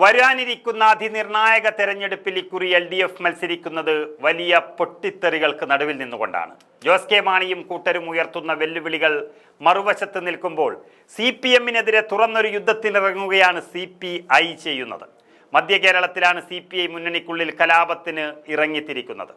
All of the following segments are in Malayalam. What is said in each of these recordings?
വരാനിരിക്കുന്ന അതിനിർണായക തെരഞ്ഞെടുപ്പിൽ ഇക്കുറി എൽ ഡി എഫ് മത്സരിക്കുന്നത് വലിയ പൊട്ടിത്തെറികൾക്ക് നടുവിൽ നിന്നുകൊണ്ടാണ്. ജോസ് കെ മാണിയും കൂട്ടരും ഉയർത്തുന്ന വെല്ലുവിളികൾ മറുവശത്ത് നിൽക്കുമ്പോൾ സി പി എമ്മിനെതിരെ തുറന്നൊരു യുദ്ധത്തിനിറങ്ങുകയാണ് സി പി ഐ ചെയ്യുന്നത്. മധ്യ കേരളത്തിലാണ് സി പി ഐ മുന്നണിക്കുള്ളിൽ കലാപത്തിന് ഇറങ്ങിത്തിരിക്കുന്നത്.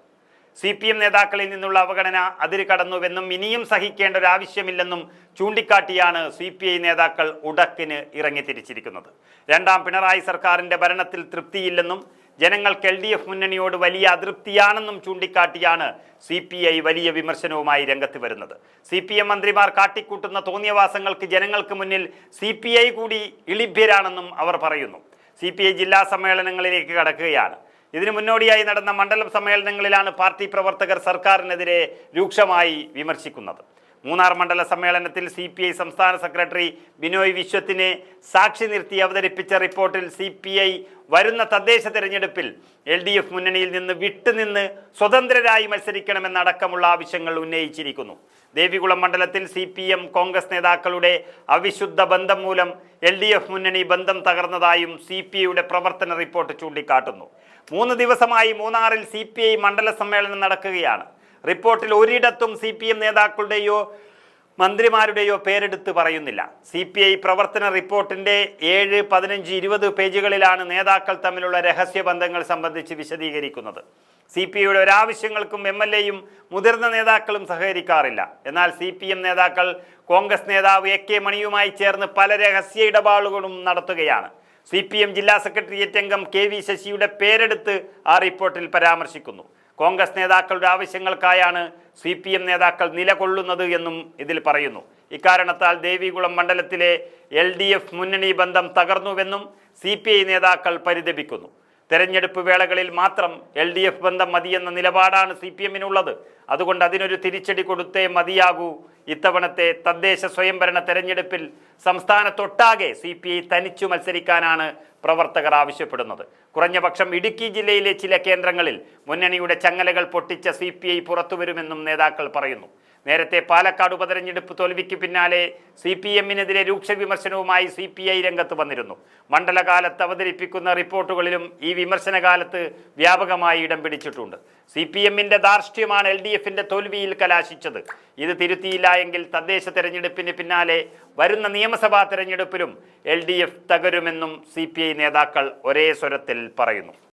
സി പി എം നേതാക്കളിൽ നിന്നുള്ള അവഗണന അതിര് കടന്നുവെന്നും ഇനിയും സഹിക്കേണ്ട ഒരു ആവശ്യമില്ലെന്നും ചൂണ്ടിക്കാട്ടിയാണ് സി പി ഐ നേതാക്കൾ ഉടക്കിന് ഇറങ്ങി തിരിച്ചിരിക്കുന്നത്. രണ്ടാം പിണറായി സർക്കാരിന്റെ ഭരണത്തിൽ തൃപ്തിയില്ലെന്നും ജനങ്ങൾക്ക് എൽ ഡി എഫ് മുന്നണിയോട് വലിയ അതൃപ്തിയാണെന്നും ചൂണ്ടിക്കാട്ടിയാണ് സി പി ഐ വലിയ വിമർശനവുമായി രംഗത്ത് വരുന്നത്. സി പി എം മന്ത്രിമാർ കാട്ടിക്കൂട്ടുന്ന തോന്നിയവാസങ്ങൾക്ക് ജനങ്ങൾക്ക് മുന്നിൽ സി പി ഐ കൂടി ഇളിഭ്യരാണെന്നും അവർ പറയുന്നു. സി പി ഐ ജില്ലാ സമ്മേളനങ്ങളിലേക്ക് കടക്കുകയാണ്. ഇതിനു മുന്നോടിയായി നടന്ന മണ്ഡലം സമ്മേളനങ്ങളിലാണ് പാർട്ടി പ്രവർത്തകർ സർക്കാരിനെതിരെ രൂക്ഷമായി വിമർശിക്കുന്നത്. മൂന്നാർ മണ്ഡല സമ്മേളനത്തിൽ സി പി ഐ സംസ്ഥാന സെക്രട്ടറി ബിനോയ് വിശ്വത്തിനെ സാക്ഷി നിർത്തി അവതരിപ്പിച്ച റിപ്പോർട്ടിൽ സി പി ഐ വരുന്ന തദ്ദേശ തെരഞ്ഞെടുപ്പിൽ എൽ ഡി എഫ് മുന്നണിയിൽ നിന്ന് വിട്ടുനിന്ന് സ്വതന്ത്രരായി മത്സരിക്കണമെന്നടക്കമുള്ള ആവശ്യങ്ങൾ ഉന്നയിച്ചിരിക്കുന്നു. ദേവികുളം മണ്ഡലത്തിൽ സി പി എം കോൺഗ്രസ് നേതാക്കളുടെ അവിശുദ്ധ ബന്ധം മൂലം എൽ ഡി എഫ് മുന്നണി ബന്ധം തകർന്നതായും സി പി ഐയുടെ പ്രവർത്തന റിപ്പോർട്ട് ചൂണ്ടിക്കാട്ടുന്നു. മൂന്ന് ദിവസമായി മൂന്നാറിൽ സി പി ഐ മണ്ഡല സമ്മേളനം നടക്കുകയാണ്. റിപ്പോർട്ടിൽ ഒരിടത്തും സി പി എം നേതാക്കളുടെയോ മന്ത്രിമാരുടെയോ പേരെടുത്ത് പറയുന്നില്ല. സി പി ഐ പ്രവർത്തന റിപ്പോർട്ടിന്റെ ഏഴ് പതിനഞ്ച് ഇരുപത് പേജുകളിലാണ് നേതാക്കൾ തമ്മിലുള്ള രഹസ്യ ബന്ധങ്ങൾ സംബന്ധിച്ച് വിശദീകരിക്കുന്നത്. സി പി ഐയുടെ ഒരാവശ്യങ്ങൾക്കും എം എൽ എയും മുതിർന്ന നേതാക്കളും സഹകരിക്കാറില്ല. എന്നാൽ സി പി എം നേതാക്കൾ കോൺഗ്രസ് നേതാവ് എ കെ മണിയുമായി ചേർന്ന് പല രഹസ്യ ഇടപാടുകളും നടത്തുകയാണ്. സി പി എം ജില്ലാ സെക്രട്ടേറിയറ്റ് അംഗം കെ വി ശശിയുടെ പേരെടുത്ത് ആ റിപ്പോർട്ടിൽ പരാമർശിക്കുന്നു. കോൺഗ്രസ് നേതാക്കളുടെ ആവശ്യങ്ങൾക്കായാണ് സി പി എം നേതാക്കൾ നിലകൊള്ളുന്നത് എന്നും ഇതിൽ പറയുന്നു. ഇക്കാരണത്താൽ ദേവികുളം മണ്ഡലത്തിലെ എൽ ഡി എഫ് മുന്നണി ബന്ധം തകർന്നുവെന്നും സി പി ഐ നേതാക്കൾ പരിതപിക്കുന്നു. തെരഞ്ഞെടുപ്പ് വേളകളിൽ മാത്രം എൽ ഡി എഫ് ബന്ധം മതിയെന്ന നിലപാടാണ് സി പി എമ്മിനുള്ളത്. അതുകൊണ്ട് അതിനൊരു തിരിച്ചടി കൊടുത്തേ മതിയാകൂ. ഇത്തവണത്തെ തദ്ദേശ സ്വയംഭരണ തെരഞ്ഞെടുപ്പിൽ സംസ്ഥാനത്തൊട്ടാകെ സി പി ഐ തനിച്ചു മത്സരിക്കാനാണ് പ്രവർത്തകർ ആവശ്യപ്പെടുന്നത്. കുറഞ്ഞപക്ഷം ഇടുക്കി ജില്ലയിലെ ചില കേന്ദ്രങ്ങളിൽ മുന്നണിയുടെ ചങ്ങലകൾ പൊട്ടിച്ച സി പി ഐ പുറത്തുവരുമെന്നും നേതാക്കൾ പറയുന്നു. നേരത്തെ പാലക്കാട് ഉപതെരഞ്ഞെടുപ്പ് തോൽവിക്ക് പിന്നാലെ സി പി എമ്മിനെതിരെ രൂക്ഷ വിമർശനവുമായി സി പി ഐ രംഗത്ത് വന്നിരുന്നു. മണ്ഡലകാലത്ത് അവതരിപ്പിക്കുന്ന റിപ്പോർട്ടുകളിലും ഈ വിമർശനകാലത്ത് വ്യാപകമായി ഇടം പിടിച്ചിട്ടുണ്ട്. സി പി എമ്മിന്റെ ധാർഷ്ട്യമാണ് എൽ ഡി എഫിന്റെ തോൽവിയിൽ കലാശിച്ചത്. ഇത് തിരുത്തിയില്ല എങ്കിൽ തദ്ദേശ തെരഞ്ഞെടുപ്പിന് പിന്നാലെ വരുന്ന നിയമസഭാ തെരഞ്ഞെടുപ്പിലും എൽ ഡി എഫ് തകരുമെന്നും സി പി ഐ നേതാക്കൾ ഒരേ സ്വരത്തിൽ പറയുന്നു.